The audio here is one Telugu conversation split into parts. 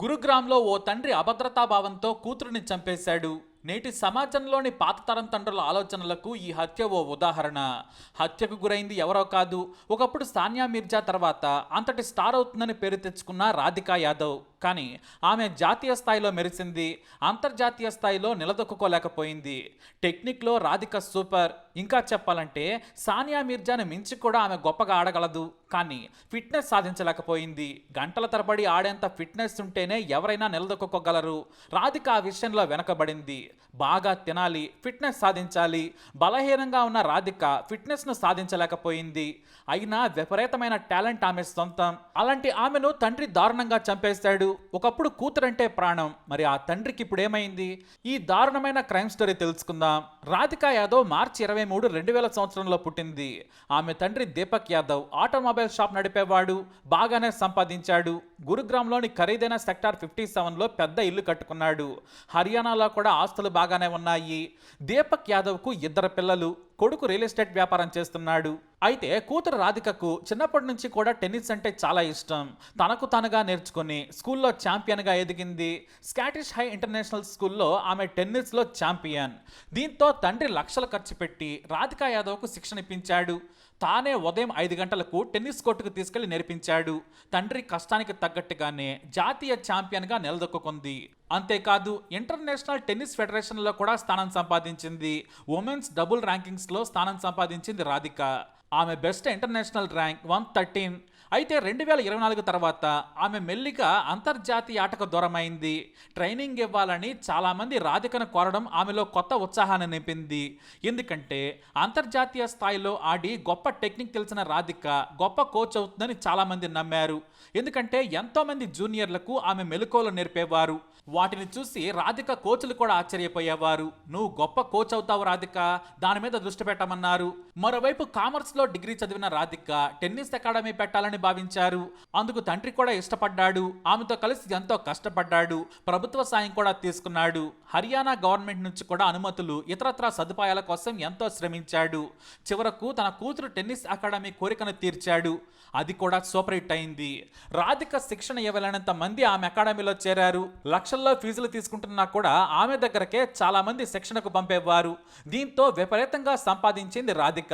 గురుగ్రామ్లో ఓ తండ్రి అభద్రతాభావంతో కూతురుని చంపేశాడు. నేటి సమాజంలోని పాత తరం తండ్రుల ఆలోచనలకు ఈ హత్య ఓ ఉదాహరణ. హత్యకు గురైంది ఎవరో కాదు. ఒకప్పుడు సానియా మిర్జా తర్వాత అంతటి స్టార్ అవుతుందని పేరు తెచ్చుకున్న రాధికా యాదవ్. కానీ ఆమె జాతీయ స్థాయిలో మెరిసింది. అంతర్జాతీయ స్థాయిలో నిలదొక్కుకోలేకపోయింది. టెక్నిక్లో రాధిక సూపర్. ఇంకా చెప్పాలంటే సానియా మీర్జాని మించి కూడా ఆమె గొప్పగా ఆడగలదు. కానీ ఫిట్నెస్ సాధించలేకపోయింది. గంటల తరబడి ఆడేంత ఫిట్నెస్ ఉంటేనే ఎవరైనా నిలదొక్కుకోగలరు. రాధిక ఆ విషయంలో వెనకబడింది. బాగా తినాలి ఫిట్నెస్ సాధించాలి. బలహీనంగా ఉన్న రాధిక ఫిట్నెస్ను సాధించలేకపోయింది. అయినా విపరీతమైన టాలెంట్ ఆమె సొంతం. అలాంటి ఆమెను తండ్రి దారుణంగా చంపేశాడు. ఒకప్పుడు కూతురంటే ప్రాణం. మరి ఆ తండ్రికి ఇప్పుడు ఏమైంది ఈ దారుణమైన క్రైమ్ స్టోరీ తెలుసుకుందాం. రాధిక యాదవ్ మార్చి ఇరవై మూడు రెండు వేల సంవత్సరంలో పుట్టింది. ఆమె తండ్రి దీపక్ యాదవ్ ఆటోమొబైల్ షాప్ నడిపేవాడు బాగానే సంపాదించాడు. గురుగ్రామ్లోని ఖరీదైన సెక్టార్ ఫిఫ్టీ సెవెన్లో పెద్ద ఇల్లు కట్టుకున్నాడు. హర్యానాలో కూడా ఆస్తులు బాగానే ఉన్నాయి. దీపక్ యాదవ్కు ఇద్దరు పిల్లలు. కొడుకు రియల్ ఎస్టేట్ వ్యాపారం చేస్తున్నాడు. అయితే కూతురు రాధికకు చిన్నప్పటి నుంచి కూడా టెన్నిస్ అంటే చాలా ఇష్టం. తనకు తనగా నేర్చుకుని స్కూల్లో ఛాంపియన్గా ఎదిగింది. స్కాటిష్ హై ఇంటర్నేషనల్ స్కూల్లో ఆమె టెన్నిస్లో ఛాంపియన్. దీంతో తండ్రి లక్షలు ఖర్చు పెట్టి రాధికా యాదవ్కు శిక్షణ ఇప్పించాడు. తానే ఉదయం ఐదు గంటలకు టెన్నిస్ కోర్టుకు తీసుకెళ్ళి నేర్పించాడు. తండ్రి కష్టానికి తగ్గట్టుగానే జాతీయ ఛాంపియన్గా నిలదొక్కుంది అంతేకాదు ఇంటర్నేషనల్ టెన్నిస్ ఫెడరేషన్లో కూడా స్థానం సంపాదించింది. ఉమెన్స్ డబుల్ ర్యాంకింగ్స్లో స్థానం సంపాదించింది రాధిక. ఆమె best international rank one thirteen అయితే రెండు వేల ఇరవై నాలుగు తర్వాత ఆమె మెల్లిగా అంతర్జాతీయ ఆటకు దూరమైంది. ట్రైనింగ్ ఇవ్వాలని చాలామంది రాధికను కోరడం ఆమెలో కొత్త ఉత్సాహాన్ని నింపింది. ఎందుకంటే అంతర్జాతీయ స్థాయిలో ఆడి గొప్ప టెక్నిక్ తెలిసిన రాధిక గొప్ప కోచ్ అవుతుందని చాలామంది నమ్మారు. ఎందుకంటే ఎంతోమంది జూనియర్లకు ఆమె మెలకువలు నేర్పేవారు. వాటిని చూసి రాధిక కోచ్లు కూడా ఆశ్చర్యపోయేవారు. నువ్వు గొప్ప కోచ్ అవుతావు రాధిక దాని మీద దృష్టి పెట్టమన్నారు. మరోవైపు కామర్స్లో డిగ్రీ చదివిన రాధిక టెన్నిస్ అకాడమీ పెట్టాలని భావించారు. అందుకు తండ్రి కూడా ఇష్టపడ్డాడు. ఆమెతో కలిసి ఎంతో కష్టపడ్డాడు. ప్రభుత్వ సాయం కూడా తీసుకున్నాడు. హర్యానా గవర్నమెంట్ నుంచి కూడా అనుమతులు ఇతరత్రా సదుపాయాల కోసం ఎంతో శ్రమించాడు. చివరకు తన కూతురు టెన్నిస్ అకాడమీ కోరికను తీర్చాడు. అది కూడా సూపర్ హిట్ అయింది. రాధిక శిక్షణ ఇవ్వలేనంత మంది ఆమె అకాడమీలో చేరారు. లక్షల్లో ఫీజులు తీసుకుంటున్నా కూడా ఆమె దగ్గరకే చాలా మంది శిక్షణకు పంపేవారు. దీంతో విపరీతంగా సంపాదించింది రాధిక.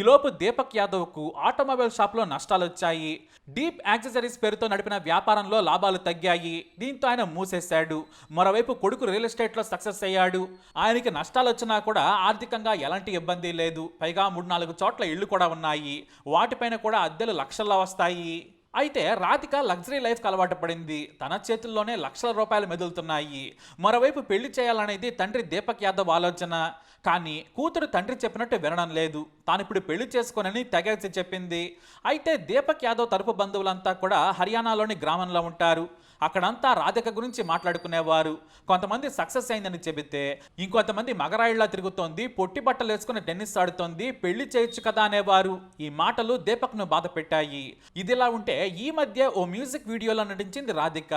ఈలోపు దీపక్ యాదవ్కు ఆటోమొబైల్ షాప్లో నష్టాలు వచ్చాయి డీప్ యాక్సెసరీస్ పేరుతో నడిపిన వ్యాపారంలో లాభాలు తగ్గాయి. దీంతో ఆయన మూసేశాడు. మరోవైపు కొడుకు రియల్ ఎస్టేట్లో సక్సెస్ అయ్యాడు. ఆయనకి నష్టాలు వచ్చినా కూడా ఆర్థికంగా ఎలాంటి ఇబ్బంది లేదు. పైగా మూడు నాలుగు చోట్ల ఇళ్ళు కూడా ఉన్నాయి. వాటిపైన కూడా అద్దెలు లక్షల్లో వస్తాయి. అయితే రాధిక లగ్జరీ లైఫ్కి అలవాటు పడింది. తన చేతుల్లోనే లక్షల రూపాయలు మెదులుతున్నాయి. మరోవైపు పెళ్ళి చేయాలనేది తండ్రి దీపక్ యాదవ్ ఆలోచన. కానీ కూతురు తండ్రి చెప్పినట్టు వినడం లేదు. తాను ఇప్పుడు పెళ్ళి చేసుకోనని తెగేసి చెప్పింది. అయితే దీపక్ యాదవ్ తరపు బంధువులంతా కూడా హర్యానాలోని గ్రామంలో ఉంటారు. అక్కడంతా రాధిక గురించి మాట్లాడుకునేవారు. కొంతమంది సక్సెస్ అయిందని చెబితే ఇంకొంతమంది మగరాయిలా తిరుగుతోంది పొట్టి బట్టలు వేసుకుని టెన్నిస్ ఆడుతోంది పెళ్ళి చేయొచ్చు కదా అనేవారు. ఈ మాటలు దీపక్ను బాధ పెట్టాయి. ఇదిలా ఉంటే ఈ మధ్య ఓ మ్యూజిక్ వీడియోలో నటించింది రాధిక.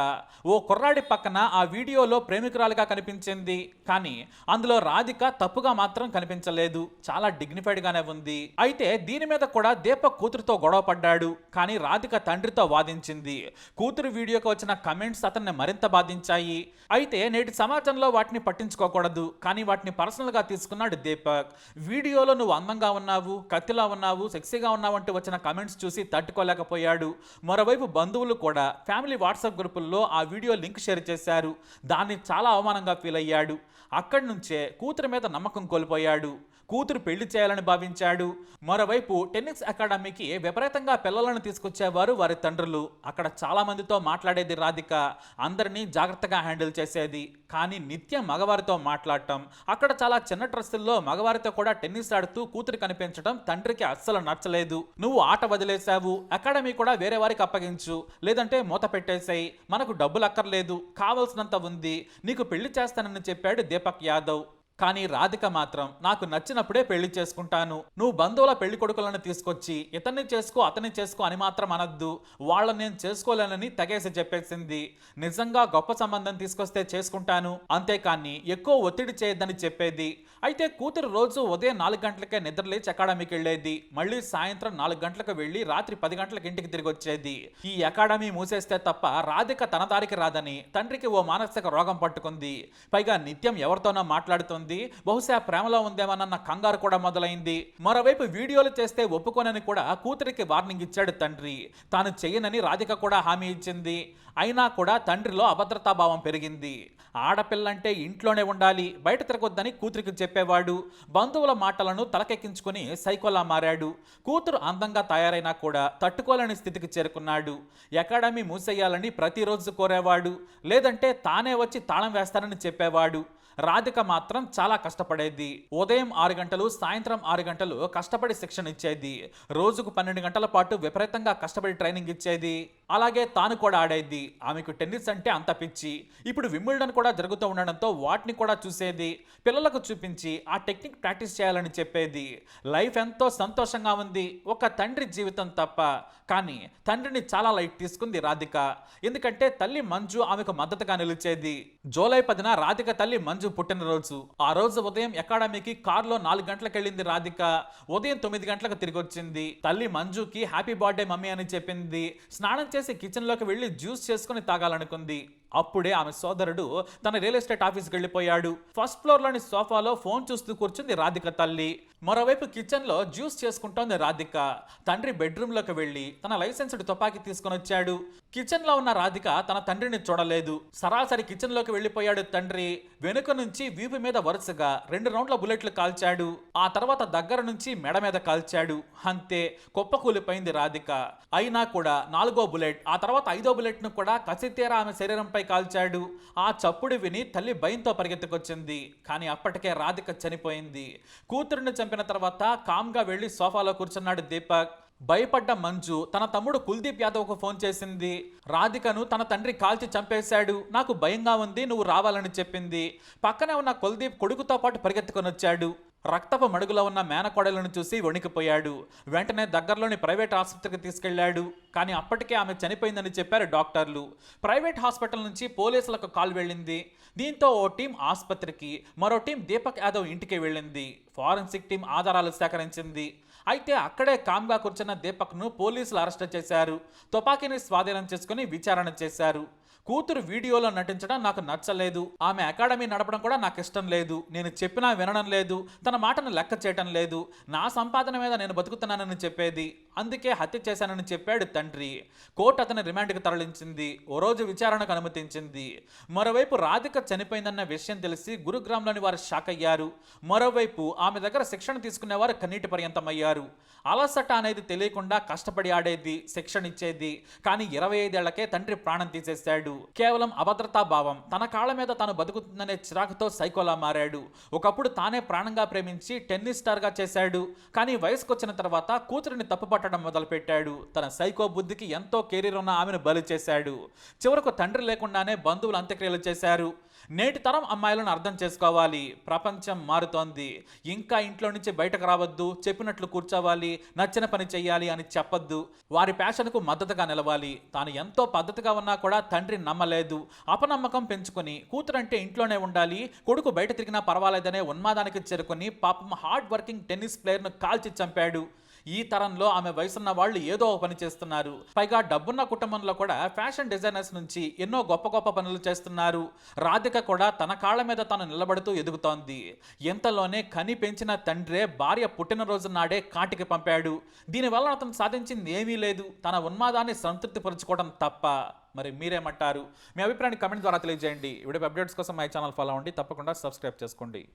ఓ కుర్రాడి పక్కన ఆ వీడియోలో ప్రేమికురాలుగా కనిపించింది. కానీ అందులో రాధిక తప్పుగా మాత్రం కనిపించలేదు. చాలా డిగ్నిఫైడ్గానే ఉంది. అయితే దీని మీద కూడా దీపక్ కూతురుతో గొడవ పడ్డాడు. కానీ రాధిక తండ్రితో వాదించింది. కూతురు వీడియోకి వచ్చిన కమెంట్స్ అతన్ని మరింత బాధించాయి. అయితే నేటి సమాజంలో వాటిని పట్టించుకోకూడదు. కానీ వాటిని పర్సనల్గా తీసుకున్నాడు దీపక్. వీడియోలో నువ్వు అందంగా ఉన్నావు కత్తిలా ఉన్నావు సెక్సీగా ఉన్నావు అంటూ వచ్చిన కమెంట్స్ చూసి తట్టుకోలేకపోయాడు. మరోవైపు బంధువులు కూడా ఫ్యామిలీ వాట్సాప్ గ్రూపుల్లో ఆ వీడియో లింక్ షేర్ చేశారు. దాన్ని చాలా అవమానంగా ఫీల్ అయ్యాడు. అక్కడి నుంచే కూతురు మీద నమ్మకం కోల్పోయాడు. కూతురు పెళ్ళి చేయాలని భావించాడు. మరోవైపు టెన్నిస్ అకాడమీకి విపరీతంగా పిల్లలను తీసుకొచ్చేవారు వారి తండ్రులు. అక్కడ చాలా మందితో మాట్లాడేది రాధిక. అందరినీ జాగ్రత్తగా హ్యాండిల్ చేసేది. కానీ నిత్యం మగవారితో మాట్లాడటం అక్కడ చాలా చిన్న డ్రెస్సుల్లో మగవారితో కూడా టెన్నిస్ ఆడుతూ కూతురు కనిపించడం తండ్రికి అస్సలు నచ్చలేదు. నువ్వు ఆట వదిలేశావు అకాడమీ కూడా వేరే వారికి అప్పగించు. లేదంటే మూత పెట్టేసాయి. మనకు డబ్బులు అక్కర్లేదు. కావలసినంత ఉంది. నీకు పెళ్ళి చేస్తానని చెప్పాడు దీపక్ యాదవ్. కానీ రాధిక మాత్రం నాకు నచ్చినప్పుడే పెళ్ళి చేసుకుంటాను. నువ్వు బంధువుల పెళ్ళి కొడుకులను తీసుకొచ్చి ఇతన్ని చేసుకో అతన్ని చేసుకో అని మాత్రం అనద్దు. వాళ్ళని నేను చేసుకోలేనని తెగేసి చెప్పేసింది. నిజంగా గొప్ప సంబంధం తీసుకొస్తే చేసుకుంటాను. అంతేకాని ఎక్కువ ఒత్తిడి చేయొద్దని చెప్పేది. అయితే కూతురు రోజు ఉదయం నాలుగు గంటలకే నిద్రలేచి అకాడమీకి వెళ్ళేది. మళ్ళీ సాయంత్రం నాలుగు గంటలకు వెళ్ళి రాత్రి పది గంటలకు ఇంటికి తిరిగి వచ్చేది. ఈ అకాడమీ మూసేస్తే తప్ప రాధిక తన దారికి రాదని తండ్రికి ఓ మానసిక రోగం పట్టుకుంది. పైగా నిత్యం ఎవరితోనో మాట్లాడుతుంది. బహుశా ప్రేమలో ఉందేమోనన్న కంగారు కూడా మొదలైంది. మరోవైపు వీడియోలు చేస్తే ఒప్పుకోనని కూడా కూతురికి వార్నింగ్ ఇచ్చాడు తండ్రి. తాను చెయ్యనని రాధిక కూడా హామీ ఇచ్చింది. అయినా కూడా తండ్రిలో అభద్రతాభావం పెరిగింది. ఆడపిల్లంటే ఇంట్లోనే ఉండాలి బయట తిరగొద్దని కూతురికి చెప్పేవాడు. బంధువుల మాటలను తలకెక్కించుకుని సైకోలా మారాడు. కూతురు అందంగా తయారైనా కూడా తట్టుకోలేని స్థితికి చేరుకున్నాడు. అకాడమీ మూసేయాలని ప్రతిరోజు కోరేవాడు. లేదంటే తానే వచ్చి తాళం వేస్తానని చెప్పేవాడు. రాధిక మాత్రం చాలా కష్టపడేది. ఉదయం ఆరు గంటలు సాయంత్రం ఆరు గంటలు కష్టపడి శిక్షణ ఇచ్చేది. రోజుకు పన్నెండు గంటల పాటు విపరీతంగా కష్టపడి ట్రైనింగ్ ఇచ్చేది. అలాగే తాను కూడా ఆడేది. ఆమెకు టెన్నిస్ అంటే అంత పిచ్చి. ఇప్పుడు విమ్మిల్డన్ కూడా జరుగుతూ ఉండడంతో వాటిని కూడా చూసేది. పిల్లలకు చూపించి ఆ టెక్నిక్ ప్రాక్టీస్ చేయాలని చెప్పేది. లైఫ్ ఎంతో సంతోషంగా ఉంది. ఒక తండ్రి జీవితం తప్ప కానీ తండ్రిని చాలా లైట్ తీసుకుంది రాధిక. ఎందుకంటే తల్లి మంజు ఆమెకు మద్దతుగా నిలిచేది. జూలై పదిన రాధిక తల్లి మంజు పుట్టినరోజు. ఆ రోజు ఉదయం అకాడమీకి కారులో నాలుగు గంటలకు వెళ్ళింది రాధిక. ఉదయం తొమ్మిది గంటలకు తిరిగి వచ్చింది తల్లి మంజుకి హ్యాపీ బర్త్డే మమ్మీ అని చెప్పింది. స్నానం చేసి కిచెన్లోకి వెళ్ళి జ్యూస్ చేసుకుని తాగాలనుకుంది. అప్పుడే ఆమె సోదరుడు తన రియల్ ఎస్టేట్ ఆఫీస్కి వెళ్ళిపోయాడు. ఫస్ట్ ఫ్లోర్లోని సోఫాలో ఫోన్ చూస్తూ కూర్చుంది రాధిక తల్లి. మరోవైపు కిచెన్లో జ్యూస్ చేసుకుంటోంది రాధిక. తండ్రి బెడ్రూమ్లోకి వెళ్ళి తన లైసెన్స్డ్ తుపాకీ తీసుకొని వచ్చాడు. కిచెన్లో ఉన్న రాధిక తన తండ్రిని చూడలేదు. సరాసరి కిచెన్లోకి వెళ్ళిపోయాడు తండ్రి. వెనుక నుంచి వీపు మీద వరుసగా రెండు రౌండ్ల బుల్లెట్లు కాల్చాడు. ఆ తర్వాత దగ్గర నుంచి మెడ మీద కాల్చాడు. అంతే కుప్పకూలిపోయింది రాధిక. అయినా కూడా నాలుగో బుల్లెట్ ఆ తర్వాత ఐదో బుల్లెట్ను కూడా కసితీరా ఆమె శరీరంపై కాల్చాడు. ఆ చప్పుడు విని తల్లి భయంతో పరిగెత్తుకొచ్చింది. కానీ అప్పటికే రాధిక చనిపోయింది. కూతురుని చంపిన తర్వాత కామ్గా వెళ్ళి సోఫాలో కూర్చున్నాడు దీపక్. భయపడ్డ మంజు తన తమ్ముడు కుల్దీప్ యాదవ్కు ఫోన్ చేసింది. రాధికను తన తండ్రి కాల్చి చంపేశాడు. నాకు భయంగా ఉంది నువ్వు రావాలని చెప్పింది. పక్కనే ఉన్న కుల్దీప్ కొడుకుతో పాటు పరిగెత్తుకొని వచ్చాడు. రక్తపు మడుగులో ఉన్న మేనకోడలను చూసి వణికిపోయాడు. వెంటనే దగ్గరలోని ప్రైవేట్ ఆసుపత్రికి తీసుకెళ్ళాడు కానీ అప్పటికే ఆమె చనిపోయిందని చెప్పారు డాక్టర్లు. ప్రైవేట్ హాస్పిటల్ నుంచి పోలీసులకు కాల్ వెళ్ళింది. దీంతో ఓ టీం ఆసుపత్రికి మరో టీం దీపక్ యాదవ్ ఇంటికి వెళ్ళింది. ఫారెన్సిక్ టీం ఆధారాలు సేకరించింది. అయితే అక్కడే కామ్గా కూర్చున్న దీపక్ను పోలీసులు అరెస్ట్ చేశారు. తుపాకీని స్వాధీనం చేసుకుని విచారణ చేశారు. కూతురు వీడియోలో నటించడం నాకు నచ్చలేదు. ఆమె అకాడమీ నడపడం కూడా నాకు ఇష్టం లేదు. నేను చెప్పినా వినడం లేదు. తన మాటను లెక్క చేయటం లేదు. నా సంపాదన మీద నేను బతుకుతున్నానని చెప్పేది. అందుకే హత్య చేశానని చెప్పాడు తండ్రి. కోర్టు అతని రిమాండ్కి తరలించింది. ఓ రోజు విచారణకు అనుమతించింది. మరోవైపు రాధిక చనిపోయిందన్న విషయం తెలిసి గురుగ్రామ్లోని వారు షాక్ అయ్యారు. మరోవైపు ఆమె దగ్గర శిక్షణ తీసుకునేవారు కన్నీటి పర్యంతమయ్యారు అలసట అనేది తెలియకుండా కష్టపడి ఆడేది శిక్షణ ఇచ్చేది. కానీ ఇరవై ఐదేళ్ళకే తండ్రి ప్రాణం తీసేశాడు. కేవలం అభద్రతా భావం. తన కాళ్ళ మీద తాను బతుకుతుందనే చిరాకుతో సైకోలా మారాడు. ఒకప్పుడు తానే ప్రాణంగా ప్రేమించి టెన్నిస్ స్టార్గా చేశాడు. కానీ వయసుకొచ్చిన తర్వాత కూతురిని తప్పుపట్టడం మొదలుపెట్టాడు. తన సైకో బుద్ధికి ఎంతో కెరీర్ ఉన్న ఆమెను బలి చేశాడు. చివరకు తండ్రి లేకుండానే బంధువులు అంత్యక్రియలు చేశారు. నేటి తరం అమ్మాయిలను అర్థం చేసుకోవాలి. ప్రపంచం మారుతోంది. ఇంకా ఇంట్లో నుంచి బయటకు రావద్దు. చెప్పినట్లు కూర్చోవాలి. నచ్చిన పని చేయాలి అని చెప్పొద్దు. వారి ప్యాషన్కు మద్దతుగా నిలవాలి. తాను ఎంతో పద్ధతిగా ఉన్నా కూడా తండ్రి నమ్మలేదు. అపనమ్మకం పెంచుకొని కూతురంటే ఇంట్లోనే ఉండాలి. కొడుకు బయట తిరిగినా పర్వాలేదనే ఉన్మాదానికి చేరుకొని పాపం హార్డ్ వర్కింగ్ టెన్నిస్ ప్లేయర్ను కాల్చి చంపాడు. ఈ తరంలో ఆమె వయసున్న వాళ్ళు ఏదో ఒక పని చేస్తున్నారు. పైగా డబ్బున్న కుటుంబంలో కూడా ఫ్యాషన్ డిజైనర్స్ నుంచి ఎన్నో గొప్ప గొప్ప పనులు చేస్తున్నారు. రాధిక కూడా తన కాళ్ళ మీద తను నిలబడుతూ ఎదుగుతోంది. ఇంతలోనే కని పెంచిన తండ్రే భార్య పుట్టినరోజు నాడే కాటికి పంపాడు. దీనివల్ల అతను సాధించింది ఏమీ లేదు. తన ఉన్మాదాన్ని సంతృప్తి పరుచుకోవడం తప్ప. మరి మీరేమంటారు? మీ అభిప్రాయాన్ని కమెంట్ ద్వారా తెలియజేయండి. వీడియో అప్డేట్స్ కోసం మై ఛానల్ ఫాలో అవ్వండి. తప్పకుండా సబ్స్క్రైబ్ చేసుకోండి.